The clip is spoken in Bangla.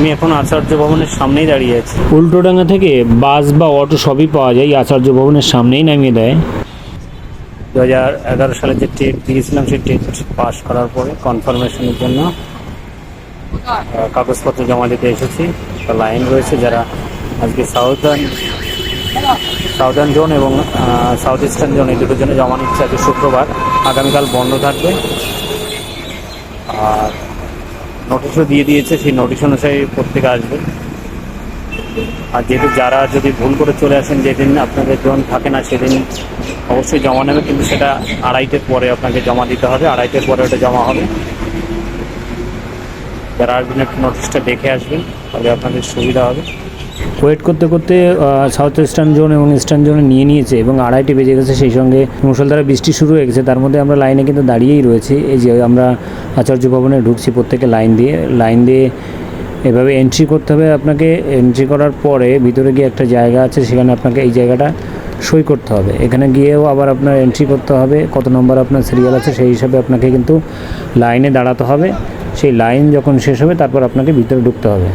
আমি এখন আচার্য ভবনের সামনেই দাঁড়িয়ে আছি। উল্টোডাঙ্গা থেকে বাস বা অটো সবই পাওয়া যায় আচার্য ভবনের সামনেই নামিয়ে দেয়। দু হাজার এগারো সালে যে টেট দিয়েছিলাম সেই টেট পাস করার পরে কনফার্মেশনের জন্য কাগজপত্র জমা দিতে এসেছি। লাইন রয়েছে যারা আজকে সাউদার্ন সাউদার্ন জোন এবং সাউথ ইস্টার্ন জোন এই দুটোর জন্য জমা নিচ্ছে আজকে শুক্রবার। আগামীকাল বন্ধ থাকবে। আর নোটিশও দিয়ে দিয়েছে, সেই নোটিশ অনুযায়ী প্রত্যেকে আসবে। আর যেহেতু যারা যদি ভুল করে চলে আসেন যেদিন আপনাদের যখন থাকে না সেদিন অবশ্যই জমা নেবে, কিন্তু সেটা আড়াইটের পরে আপনাকে জমা দিতে হবে, আড়াইটের পরে ওটা জমা হবে। যারা আসবেন, একটু নোটিশটা দেখে আসবেন, তাহলে আপনাদের সুবিধা হবে। ওয়েট করতে করতে সাউথ ইস্টার্ন জোন এবং ইস্টার্ন জোনে নিয়ে নিয়েছে এবং আড়াইটি বেজে গেছে, সেই সঙ্গে মুসলধারা বৃষ্টি শুরু হয়ে গেছে। তার মধ্যে আমরা লাইনে কিন্তু দাঁড়িয়েই রয়েছি। এই যে আমরা আচার্য ভবনে ঢুকছি প্রত্যেকে লাইন দিয়ে। লাইন দিয়ে এভাবে এন্ট্রি করতে হবে আপনাকে। এন্ট্রি করার পরে ভিতরে গিয়ে একটা জায়গা আছে, সেখানে আপনাকে এই জায়গাটা সই করতে হবে। এখানে গিয়েও আবার আপনার এন্ট্রি করতে হবে। কত নম্বর আপনার সিরিয়াল আছে, সেই হিসাবে আপনাকে কিন্তু লাইনে দাঁড়াতে হবে। সেই লাইন যখন শেষ হবে, তারপর আপনাকে ভিতরে ঢুকতে হবে।